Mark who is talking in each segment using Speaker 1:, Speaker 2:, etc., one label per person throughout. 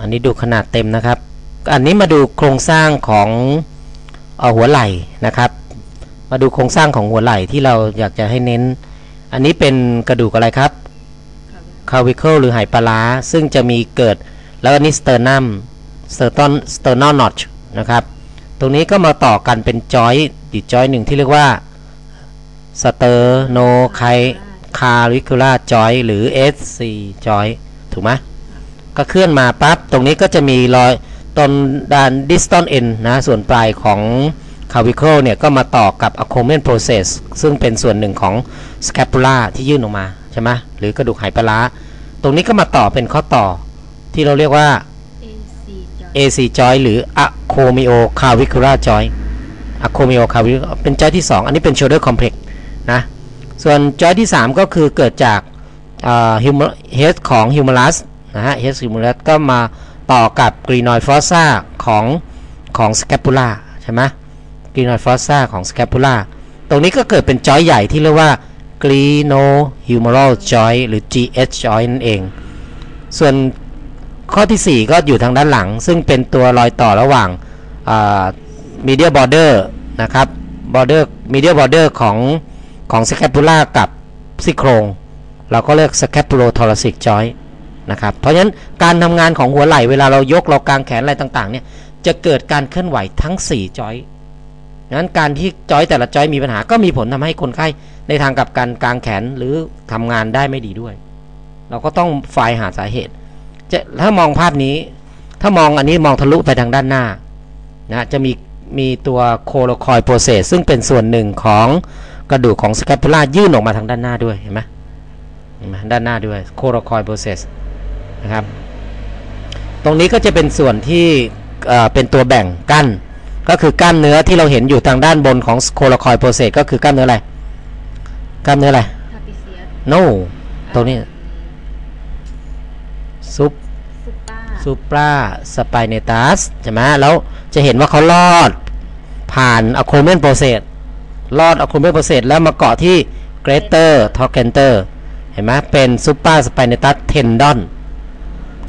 Speaker 1: อันนี้ดูขนาดเต็มนะครับ อันนี้มาดูโครงสร้างของเอหัวไหล่นะครับ มาดูโครงสร้างของหัวไหล่ที่เราอยากจะให้เน้น อันนี้เป็นกระดูกอะไรครับคาวิเคิลหรือไหปลาร้าซึ่งจะมีเกิดแล้วอันนี้สเตอร์นัมสเตอร์ตอนสเตอร์นอลนอชนะครับ ตรงนี้ก็มาต่อกันเป็นจอยดิจอยหนึ่งที่เรียกว่าสเตอร์โนไคคาริคูล่าจอยหรือ SC จอยถูกไหม ก็เคลื่อนมาปั๊บตรงนี้ก็จะมีรอยตนด้าน distal end นะส่วนปลายของ clavicle เนี่ยก็มาต่อกับ acromion process ซึ่งเป็นส่วนหนึ่งของ scapula ที่ยื่นออกมาใช่ไหมหรือกระดูกไหปลาร้าตรงนี้ก็มาต่อเป็นข้อต่อที่เราเรียกว่า AC joint หรือ acromioclavicular joint acromioclavicular เป็น joint ที่ 2 อันนี้เป็น shoulder complex นะส่วน joint ที่ 3 ก็คือเกิดจากฮิวม head ของ humerus ะฮะเฮสซิมูลัสก็มาต่อกับกรีนอยฟอสซาของของสแคปูล่าใช่ไหมกรีนอยฟอสซาของสแคปูล่าตรงนี้ก็เกิดเป็นจอยใหญ่ที่เรียกว่ากรีโนฮิวมอรัลจอยหรือ GH จอยนั่นเอง ส่วนข้อที่ 4 ก็อยู่ทางด้านหลัง ซึ่งเป็นตัวรอยต่อระหว่างมีเดียบอร์เดอร์นะครับบอร์เดอร์มีเดียบอร์เดอร์ของของสแคปูล่ากับซี่โครง เราก็เรียกสแคปูโลทอรสิกจอย นะครับ เพราะฉะนั้นการทำงานของหัวไหล่เวลาเรายกเรากางแขนอะไรต่างๆเนี่ยจะเกิดการเคลื่อนไหวทั้ง 4 จอยนั้นการที่จอยแต่ละจอยมีปัญหาก็มีผลทำให้คนไข้ในทางกับการกางแขนหรือทำงานได้ไม่ดีด้วย เราก็ต้องไฟล์หาสาเหตุจะถ้ามองภาพนี้ ถ้ามองอันนี้มองทะลุไปทางด้านหน้านะจะมีมีตัวโคโลคอยโปรเซสซึ่งเป็นส่วนหนึ่งของกระดูกของสแคป u ล่ายื่นออกมาทางด้านหน้าด้วยเห็นไหมเห็นไหมด้านหน้าด้วยโคโลคอยโปรเซส นะครับ ตรงนี้ก็จะเป็นส่วนที่เอ่อเป็นตัวแบ่งกั้น ก็คือกล้ามเนื้อที่เราเห็นอยู่ทางด้านบนของโคโลคอยโปรเซสก็คือกล้ามเนื้ออะไร กล้ามเนื้ออะไร no ตรงนี้ซุปซูปราสไปเนตัสใช่ไหมแล้วจะเห็นว่าเขาลอดผ่านอะโคเมนโปรเซสลอดอะโคเมนโปรเซสแล้วมาเกาะที่เกรเตอร์ทอร์เกนเตอร์เห็นไหมเป็นซูปราสไปเนตัสเทนดอน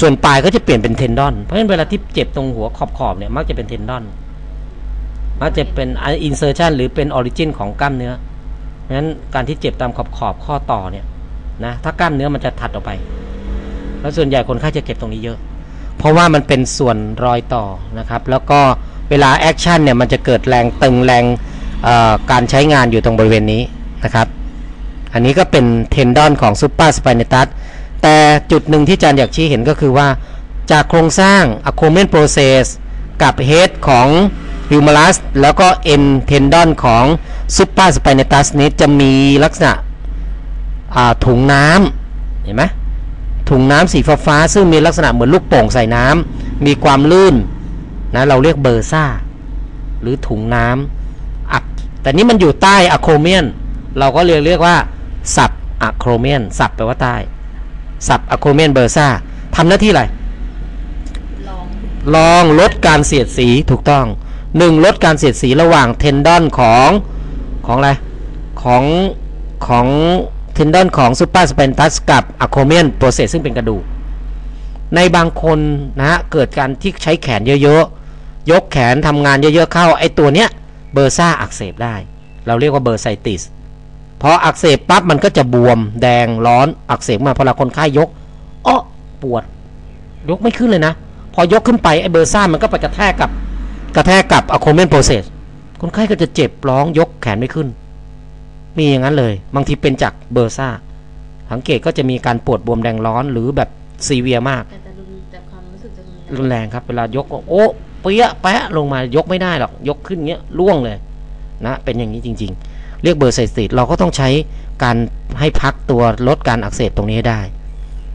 Speaker 1: ส่วนปลายก็จะเปลี่ยนเป็นเทนดอน เพราะฉะนั้นเวลาที่เจ็บตรงหัวขอบๆเนี่ยมักจะเป็นเทนดอน มักจะเป็นอินเซอร์ชันหรือเป็นออริจินของกล้ามเนื้อ เพราะฉะนั้นการที่เจ็บตามขอบขอบข้อต่อเนี่ยนะถ้ากล้ามเนื้อมันจะถัดออกไป แล้วส่วนใหญ่คนไข้จะเจ็บตรงนี้เยอะ เพราะว่ามันเป็นส่วนรอยต่อนะครับ แล้วก็เวลาแอคชั่นเนี่ยมันจะเกิดแรงตึงแรงการใช้งานอยู่ตรงบริเวณนี้นะครับ อันนี้ก็เป็นเทนดอนของซูเปอร์สไปเนตัส แต่จุดหนึ่งที่อาจารย์อยากชี้เห็นก็คือว่าจากโครงสร้างอะโคเมนโปรเซสกับเฮดของฮิวมาลัสแล้วก็เอ็นเทนดอนของซูเปอร์สไปเนตัสนี้จะมีลักษณะถุงน้ำเห็นไหมถุงน้ำสีฟ้าซึ่งมีลักษณะเหมือนลูกโป่งใส่น้ำมีความลื่นนะเราเรียกเบอร์ซ่า หรือถุงน้ำอักแต่นี้มันอยู่ใต้อะโครเมียน เราก็เรียกเรียกว่าสับอะโครเมียนสับแปลว่าใต้ สับอะโครเมียนเบอร์ซ่าทำหน้าที่อะไร
Speaker 2: ลอง
Speaker 1: ลองลดการเสียดสีถูกต้องหนึ่งลดการเสียดสีระหว่างเทนดอนของของอะไร ของของเทนดอนของซูเปอร์สเปนตัสกับอะโคเมียนโปรเซสซึ่งเป็นกระดูก ในบางคนนะฮะเกิดการที่ใช้แขนเยอะๆ ยกแขนทำงานเยอะๆเข้า ไอตัวเนี้ยเบอร์ซ่าอักเสบได้ เราเรียกว่าเบอร์ไซติสพ ออักเสบปั๊บมันก็จะบวมแดงร้อนอักเสบมาพอเราคนไข้ยกอ้อปวด ยกไม่ขึ้นเลยนะ พอยกขึ้นไปไอเบอร์ซ่ามันก็ไปกระแทกกับกระแทกกับอะโคเมนโปรเซสคนไข้ก็จะเจ็บร้องยกแขนไม่ขึ้น มีอย่างนั้นเลย บางทีเป็นจากเบอร์ซ่าสังเกตก็จะมีการปวดบวมแดงร้อนหรือแบบซีเวียมาก
Speaker 2: แต่จะรุนแต่ความรู้สึกจะรุนแรง
Speaker 1: รุนแรงครับเวลายกโอ้เปี้ยแปะลงมายกไม่ได้หรอกยกขึ้นเงี้ยล่วงเลยนะ เป็นอย่างนี้จริง ๆ เรียกเบอร์ไซติสเราก็ต้องใช้การให้พักตัวลดการอักเสบตรงนี้ให้ได้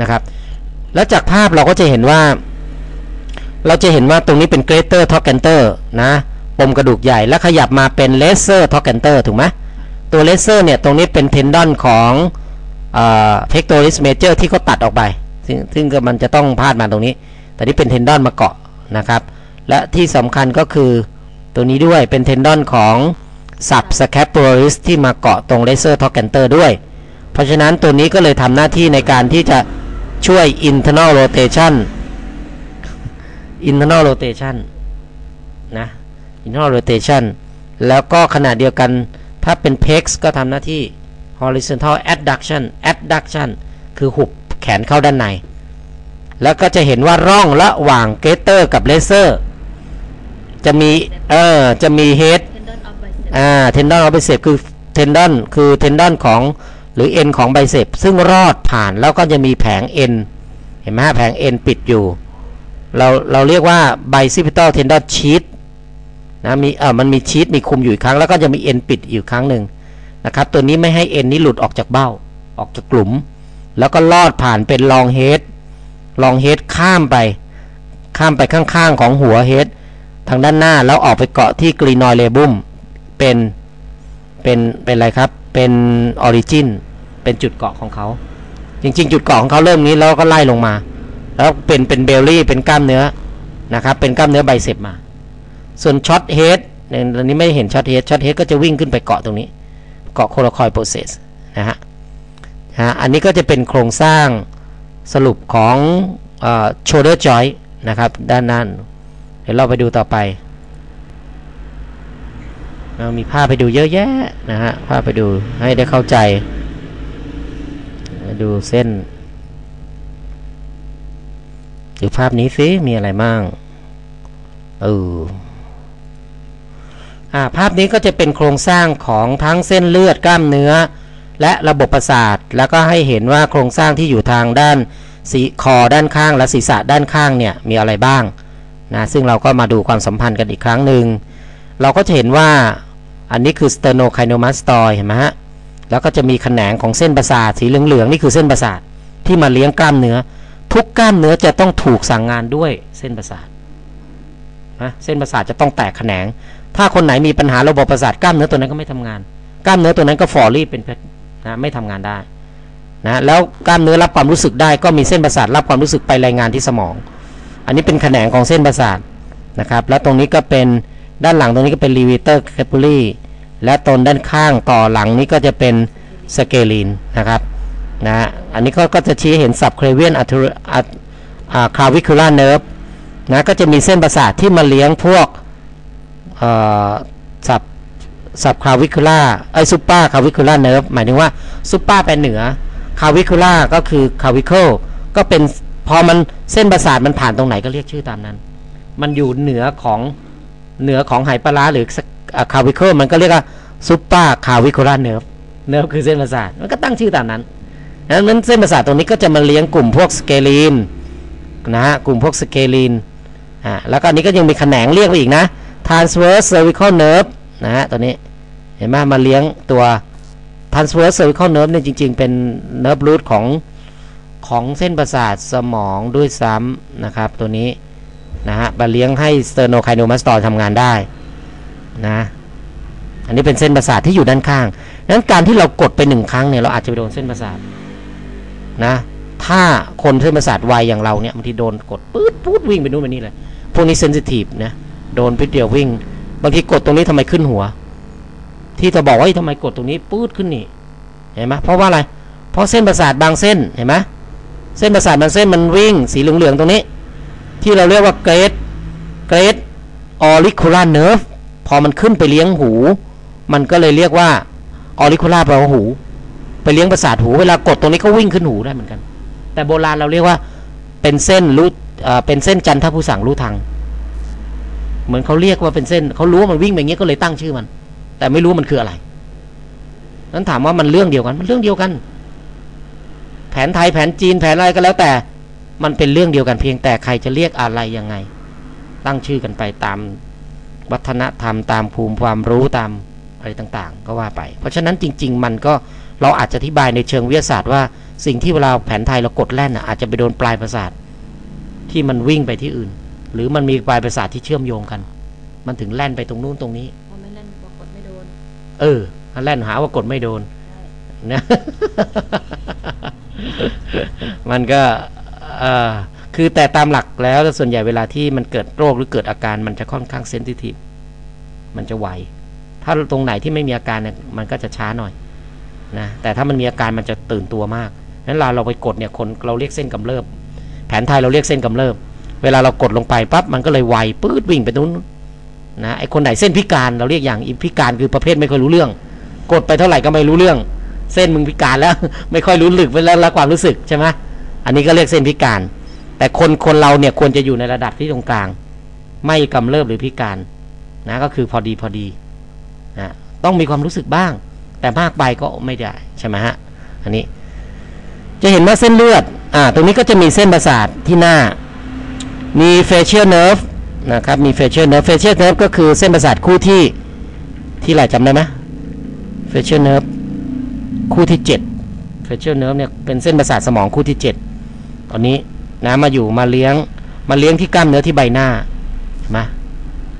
Speaker 1: นะครับ แล้วจากภาพเราก็จะเห็นว่า เราจะเห็นว่าตรงนี้เป็นเกรเตอร์ท็อกแกนเตอร์นะปมกระดูกใหญ่แล้วขยับมาเป็นเลเซอร์ท็อกแกนเตอร์ถูกไหมตัวเลเซอร์เนี่ยตรงนี้เป็นเทนดอนของเทคโตริสเมเจอร์ที่เขาตัดออกไป ซึ่งซึ่งมันจะต้องพาดมาตรงนี้ แต่นี่เป็นเทนดอนมาเกาะนะครับ และที่สำคัญก็คือตัวนี้ด้วยเป็นเทนดอนของ สับสแคป u ล a ริสที่มาเกาะตรงเลเซอร์ท็อกแกนเตอร์ด้วย เพราะฉะนั้นตัวนี้ก็เลยทำหน้าที่ในการที่จะช่วย internal rotation internal rotation นะ internal rotation แล้วก็ขณะเดียวกันถ้าเป็น pex ก็ทำหน้าที่ horizontal adduction adduction คือหุบแขนเข้าด้านใน แล้วก็จะเห็นว่าร่องระหว่างเกเตอร์กับเลเซอร์จะมีเออจะมี head อ่า tendon of bicep คือ tendon คือ tendon ของหรือ N ของ bicep ซึ่งรอดผ่านแล้วก็จะมีแผง N เห็นไหมฮะแผง N ปิดอยู่ เราเราเรียกว่า bicipital tendon sheath นะมีเออมันมีชีทมีคุมอยู่อีกครั้ง แล้วก็จะมี N ปิดอยู่ครั้งหนึ่งนะครับ ตัวนี้ไม่ให้ N นี้หลุดออกจากเบ้า ออกจากกลุ่ม แล้วก็ลอดผ่านเป็น long head long head ข้ามไป ข้ามไปข้างๆของหัว head ทางด้านหน้าแล้วออกไปเกาะที่กรีนอยเลบุม เป็นเป็นเป็นอะไรครับเป็นออริจินเป็นจุดเกาะของเขา จริง ๆ จุดเกาะของเขาเริ่มนี้แล้วก็ไล่ลงมา แล้วเป็นเป็นเบลลี่เป็นกล้ามเนื้อนะครับเป็นกล้ามเนื้อไบเซปมา ส่วนช็อตเฮดเนี่ยตอนนี้ไม่เห็นช็อตเฮดช็อตเฮดก็จะวิ่งขึ้นไปเกาะตรงนี้ เกาะโคลคอยโปรเซสนะฮะฮะอันนี้ก็จะเป็นโครงสร้างสรุปของโชเดอร์จอยนะครับด้านนั้นเดี๋ยวเราไปดูต่อไป มีภาพไปดูเยอะแยะนะฮะภาพไปดูให้ได้เข้าใจมาดูเส้น ดูภาพนี้สิมีอะไรมั่งเอออ่าภาพนี้ก็จะเป็นโครงสร้างของทั้งเส้นเลือดกล้ามเนื้อ และระบบประสาท แล้วก็ให้เห็นว่าโครงสร้างที่อยู่ทางด้านสีคอด้านข้างและศีรษะด้านข้างเนี่ยมีอะไรบ้างนะซึ่งเราก็มาดูความสัมพันธ์กันอีกครั้งหนึ่งเราก็จะเห็นว่า อันนี้คือ sternocleidomastoid เห็นไหมฮะแล้วก็จะมีแขนงของเส้นประสาทสีเหลืองๆนี่คือเส้นประสาทที่มาเลี้ยงกล้ามเนื้อ ทุกกล้ามเนื้อจะต้องถูกสั่งงานด้วยเส้นประสาทนะเส้นประสาทจะต้องแตกแขนง ถ้าคนไหนมีปัญหาระบบประสาทกล้ามเนื้อตัวนั้นก็ไม่ทำงาน กล้ามเนื้อตัวนั้นก็ฝ่อรีบเป็นเพชรนะไม่ทำงานได้นะแล้วกล้ามเนื้อรับความรู้สึกได้ก็มีเส้นประสาทรับความรู้สึกไปรายงานที่สมอง อันนี้เป็นแขนงของเส้นประสาทนะครับ แล้วตรงนี้ก็เป็น ด้านหลังตรงนี้ก็เป็น levator capillary และตนด้านข้างต่อหลังนี้ก็จะเป็นสเกลีนนะครับนะอันนี้ก็ก็จะชี้เห็น subclavian artery อ่า clavicular nerve นะก็จะมีเส้นประสาทที่มาเลี้ยงพวกเอ่อ sub sub clavicular ไอ้ super clavicular nerve หมายถึงว่า super แปลเหนือ clavicular ก็คือ clavicle ก็เป็นพอมันเส้นประสาทมันผ่านตรงไหนก็เรียกชื่อตามนั้น มันอยู่เหนือของ เหนือของไหปลาร้าหรือคาวิเคิลมันก็เรียกว่าซุปเปอร์คาวิโคลาเนิร์ฟเนิร์ฟคือเส้นประสาทมันก็ตั้งชื่อตามนั้นดังนั้นเส้นประสาทตรงนี้ก็จะมาเลี้ยงกลุ่มพวกสเกลีนนะฮะกลุ่มพวกสเกลีนอ่าแล้วก็นี้ก็ยังมีแขนงเรียกไปอีกนะ transverse cervical nerve นะฮะตัวนี้เห็นไหมมาเลี้ยงตัว transverse cervical nerve เนี่ยจริง ๆ เป็นเนิร์ฟรูทของของเส้นประสาทสมองด้วยซ้ำนะครับตัวนี้ นะฮะมาเลี้ยงให้ sternocleidomastoid ทำงานได้นะอันนี้เป็นเส้นประสาทที่อยู่ด้านข้างนั้นการที่เรากดไปหนึ่งครั้งเนี่ยเราอาจจะไปโดนเส้นประสาทนะถ้าคนเส้นประสาทไวอย่างเราเนี่ยบางทีโดนกดปื๊ดปุ๊ดวิ่งไปนู่นไปนี่เลยพวกนี้เซนซิทีฟนะโดนพิษเดียววิ่ง บางทีกดตรงนี้ทำไมขึ้นหัว ที่จะบอกว่าทำไมกดตรงนี้ปื๊ดขึ้นนี่เห็นไหมเพราะว่าอะไรเพราะเส้นประสาทบางเส้นเห็นไหมเส้นประสาทบางเส้นมันวิ่งสีเหลืองๆตรงนี้ ที่เราเรียกว่าเกรดเกรดออริคูล่าเนิร์ฟพอมันขึ้นไปเลี้ยงหู มันก็เลยเรียกว่าออริคูล่าแปลว่าหู ไปเลี้ยงประสาทหูเวลากดตรงนี้ก็วิ่งขึ้นหูได้เหมือนกัน แต่โบราณเราเรียกว่าเป็นเส้นรู้เป็นเส้นจันทผู้สั่งรู้ทาง เหมือนเขาเรียกว่าเป็นเส้นเขารู้ว่ามันวิ่งแบบนี้ก็เลยตั้งชื่อมัน แต่ไม่รู้มันคืออะไรนั้นถามว่ามันเรื่องเดียวกันมันเรื่องเดียวกัน แผนไทยแผนจีนแผนอะไรก็แล้วแต่ มันเป็นเรื่องเดียวกันเพียงแต่ใครจะเรียกอะไรยังไง ตั้งชื่อกันไปตามวัฒนธรรมตามภูมิความรู้ตามอะไรต่างๆ ก็ว่าไป เพราะฉะนั้นจริง ๆ มันก็เราอาจจะอธิบายในเชิงวิทยาศาสตร์ว่าสิ่งที่เวลาแผนไทยเรากดแล่นอาจจะไปโดนปลายประสาทที่มันวิ่งไปที่อื่น หรือมันมีปลายประสาทที่เชื่อมโยงกัน มันถึงแล่นไปตรงนู้นตรงนี้
Speaker 2: พอไม่เล่นบอกกดไม่โดน
Speaker 1: เออแล่นหาว่ากดไม่โดนนะมันก็เออ คือแต่ตามหลักแล้วส่วนใหญ่เวลาที่มันเกิดโรคหรือเกิดอาการมันจะค่อนข้างเซนซิทีฟมันจะไวถ้าตรงไหนที่ไม่มีอาการเนี่ยมันก็จะช้าหน่อยนะแต่ถ้ามันมีอาการมันจะตื่นตัวมากนั้นเราเราไปกดเนี่ยคนเราเรียกเส้นกำเริบ แผนไทยเราเรียกเส้นกำเริบ เวลาเรากดลงไปปั๊บมันก็เลยไวปื๊ดวิ่งไปนู้นนะไอคนไหนเส้นพิการเราเรียกอย่างอีพิการคือประเภทไม่ค่อยรู้เรื่อง กดไปเท่าไหร่ก็ไม่รู้เรื่อง เส้นมึงพิการแล้วไม่ค่อยรู้ลึกไปแล้วแล้วความรู้สึกใช่ไหม อันนี้ก็เรียกเส้นพิการ แต่คนคนเราเนี่ยควรจะอยู่ในระดับที่ตรงกลาง ไม่กำเริบหรือพิการนะก็คือพอดีพอดีนะต้องมีความรู้สึกบ้าง แต่มากไปก็ไม่ได้ใช่ไหมฮะอันนี้ จะเห็นว่าเส้นเลือดอ่าตรงนี้ก็จะมีเส้นประสาทที่หน้า มี facial nerve นะครับมี facial nerve facial nerve ก็คือเส้นประสาทคู่ที่ที่ไหนจำได้ไหม facial nerve คู่ที่ 7 facial nerve เนี่ยเป็นเส้นประสาทสมองคู่ที่ 7 ตอนนี้นะมาอยู่มาเลี้ยงมาเลี้ยงที่กล้ามเนื้อที่ใบหน้าเห็นไหม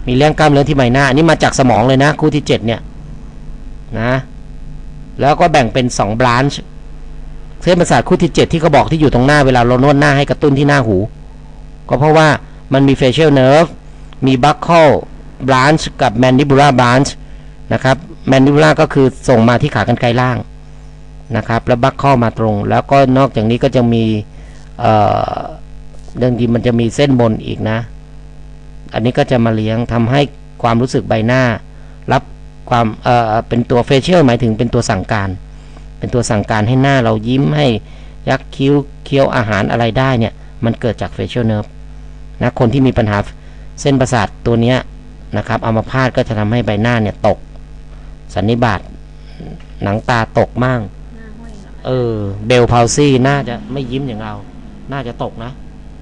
Speaker 1: มีเลี้ยงกล้ามเนื้อที่ใบหน้าอันนี้มาจากสมองเลยนะ คู่ที่7เนี่ยนะแล้วก็แบ่งเป็น2 branch เส้นประสาทคู่ที่7ที่เขาบอกที่อยู่ตรงหน้าเวลาเรานวดหน้าให้กระตุ้นที่หน้าหู ก็เพราะว่ามันมี facial nerve มี buccal branch กับ mandibular branch นะครับ mandibular ก็คือส่งมาที่ขากรรไกรล่างนะครับ แล้ว buccal มาตรง แล้วก็นอกจากนี้ก็จะมี เอ่อเรื่องดีมันจะมีเส้นบนอีกนะ อันนี้ก็จะมาเลี้ยงทำให้ความรู้สึกใบหน้า รับความเอ่อเป็นตัว facial หมายถึงเป็นตัวสั่งการ เป็นตัวสั่งการให้หน้าเรายิ้มให้ยักคิ้วเคี้ยวอาหารอะไรได้เนี่ย มันเกิดจาก facial nerve นะคนที่มีปัญหาเส้นประสาทตัวเนี้ยนะครับอัมพาตก็จะทำให้ใบหน้าเนี่ยตก สันนิบาตหนังตาตกมั่ง
Speaker 2: หน้าห้อยหลัง
Speaker 1: เออเบลพาวซี่น่าจะไม่ยิ้มอย่างเรา น่าจะตกนะ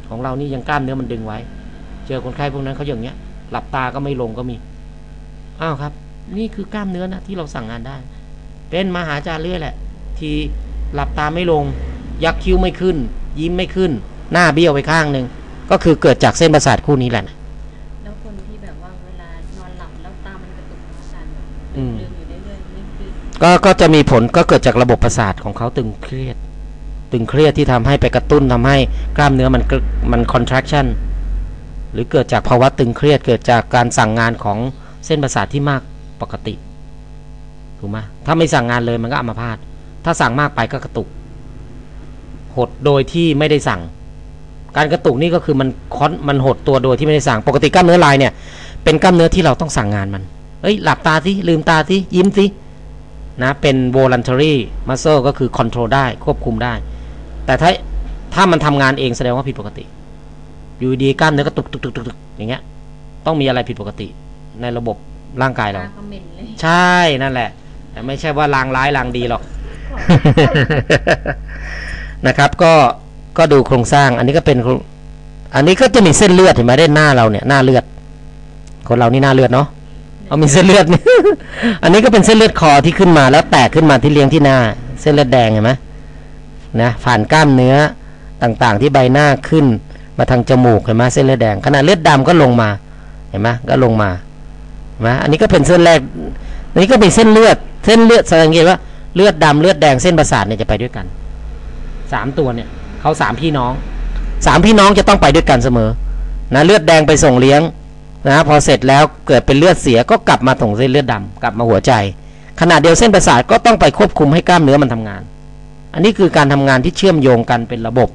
Speaker 1: ของเรานี่ยังกล้ามเนื้อมันดึงไว้ เจอคนไข้พวกนั้นเขาอย่างเงี้ย หลับตาก็ไม่ลงก็มีอ้าวครับ นี่คือกล้ามเนื้อนะที่เราสั่งงานได้ เป็นมาหาอาจารย์เรื่อยแหละ ทีหลับตาไม่ลง ยักคิ้วไม่ขึ้น ยิ้มไม่ขึ้น หน้าเบี้ยวไปข้างหนึ่งก็คือเกิดจากเส้นประสาทคู่นี้แหละนะ
Speaker 2: แล้วคนที่แบบว่าเวลานอนหลับแล้วตามันกระตุกอาการแบบ
Speaker 1: อืม
Speaker 2: ลืมอยู่เรื่อยๆนี่คือ
Speaker 1: ก็ก็จะมีผลก็เกิดจากระบบประสาทของเขาตึงเครียด ตึงเครียดที่ทำให้ไปกระตุ้นทำให้กล้ามเนื้อมันมัน contraction หรือเกิดจากภาวะตึงเครียดเกิดจากการสั่งงานของเส้นประสาทที่มากปกติถูกไหมถ้าไม่สั่งงานเลยมันก็อัมพาตถ้าสั่งมากไปก็กระตุก หดโดยที่ไม่ได้สั่ง การกระตุกนี่ก็คือมันคอนมันหดตัวโดยที่ไม่ได้สั่ง ปกติกล้ามเนื้อลายเนี่ย เป็นกล้ามเนื้อที่เราต้องสั่งงานมัน เอ้ยหลับตาสิลืมตาสิยิ้มสินะเป็น voluntary muscle ก็คือ control ได้ควบคุมได้ แต่ถ้าถ้ามันทำงานเองแสดงว่าผิดปกติ อยู่ดีๆกล้ามเนื้อก็ตุกตุกตุกตุกตุกอย่างเงี้ย ต้องมีอะไรผิดปกติในระบบร่างกายเรา
Speaker 2: ตาก็เหม็นเลย
Speaker 1: ใช่นั่นแหละ แต่ไม่ใช่ว่าลางร้ายลางดีหรอกนะครับ ก็ก็ดูโครงสร้าง อันนี้ก็เป็นโครงอันนี้ก็จะมีเส้นเลือดเห็นไหมด้านหน้าเราเนี่ยหน้าเลือด คนเรานี่หน้าเลือดเนาะเอามีเส้นเลือด อันนี้ก็เป็นเส้นเลือดคอที่ขึ้นมาแล้วแตกขึ้นมาที่เลี้ยงที่หน้า เส้นเลือดแดงเห็นไหม นะผ่านกล้ามเนื้อต่างๆ ที่ใบหน้าขึ้นมาทางจมูกเห็นไหมเส้นเลือดแดงขณะเลือดดำก็ลงมาเห็นไหมก็ลงมาเห็นไหมอันนี้ก็เป็นเส้นแรกอันนี้ก็มีเส้นเลือด เส้นเลือดสังเกตว่าเลือดดำเลือดแดงเส้นประสาทเนี่ยจะไปด้วยกันสามตัวเนี่ยเขาสามพี่น้องสามพี่น้องจะต้องไปด้วยกันเสมอนะเลือดแดงไปส่งเลี้ยงนะพอเสร็จแล้วเกิดเป็นเลือดเสียก็กลับมาส่งเส้นเลือดดำกลับมาหัวใจ ขณะเดียวเส้นประสาทก็ต้องไปควบคุมให้กล้ามเนื้อมันทำงาน อันนี้คือการทำงานที่เชื่อมโยงกันเป็นระบบ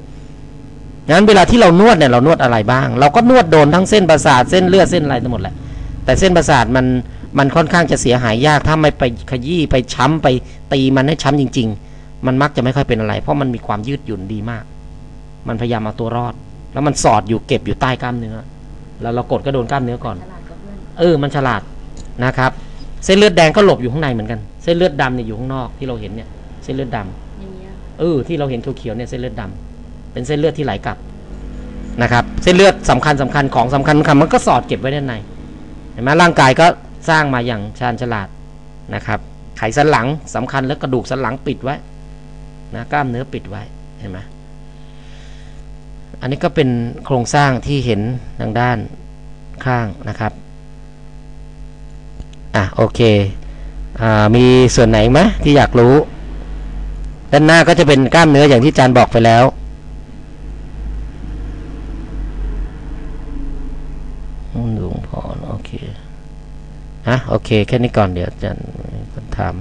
Speaker 1: งั้นเวลาที่เรานวดเนี่ยเรานวดอะไรบ้าง เราก็นวดโดนทั้งเส้นประสาทเส้นเลือดเส้นอะไรทั้งหมดแหละแต่เส้นประสาทมันมันค่อนข้างจะเสียหายยากถ้าไม่ไปขยี้ไปช้ำไปตีมันให้ช้ำจริง ๆ มันมักจะไม่ค่อยเป็นอะไร เพราะมันมีความยืดหยุ่นดีมาก มันพยายามเอาตัวรอด แล้วมันสอดอยู่เก็บอยู่ใต้กล้ามเนื้อ แล้วเรากดก็โดนกล้ามเนื้อก่อน
Speaker 2: ฉลาดกว่าเพื่อน
Speaker 1: เออ มันฉลาดนะครับ เส้นเลือดแดงก็หลบอยู่ข้างในเหมือนกัน เส้นเลือดดำเนี่ยอยู่ข้างนอกที่เราเห็นเนี่ย เส้นเลือดดำ
Speaker 2: อย่าง เอ
Speaker 1: อที่เราเห็นเขียวๆเนี่ยเส้นเลือดดำเป็นเส้นเลือดที่ไหลกลับนะครับเส้นเลือดสำคัญสำคัญของสำคัญสำคัญมันก็สอดเก็บไว้ด้านในเห็นไหมร่างกายก็สร้างมาอย่างชาญฉลาดนะครับ ไขสันหลังสำคัญแล้วกระดูกสันหลังปิดไว้นะกล้ามเนื้อปิดไว้เห็นไหมอันนี้ก็เป็นโครงสร้างที่เห็นทางด้านข้างนะครับอะโอเคอมีส่วนไหนไหมที่อยากรู้ ด้านหน้าก็จะเป็นกล้ามเนื้ออย่างที่อาจารย์บอกไปแล้ว หลวงพ่อโอเค ฮะ โอเค แค่นี้ก่อนเดี๋ยวอาจารย์ถาม